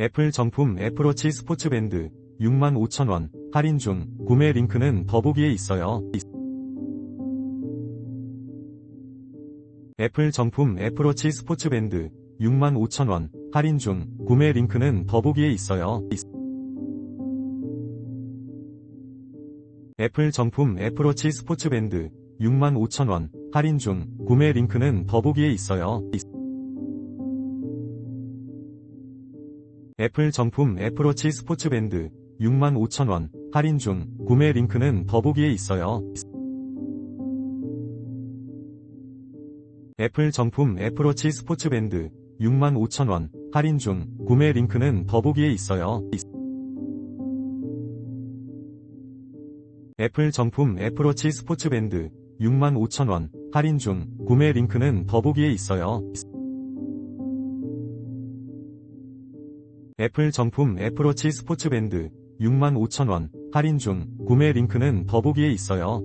애플 정품 애플워치 스포츠밴드 65,000원 할인 중 구매 링크는 더보기에 있어요. 애플 정품 애플워치 스포츠밴드 65,000원 할인 중 구매 링크는 더보기에 있어요. 애플 정품 애플워치 스포츠밴드 65,000원 할인 중 구매 링크는 더보기에 있어요. 애플 정품 애플워치 스포츠밴드 65,000원 할인 중 구매 링크는 더보기에 있어요. 애플 정품 애플워치 스포츠밴드 65,000원 할인 중 구매 링크는 더보기에 있어요. 애플 정품 애플워치 스포츠밴드 65,000원 할인 중 구매 링크는 더보기에 있어요. 애플 정품 애플워치 스포츠밴드 65,000원 할인 중 구매 링크는 더보기에 있어요.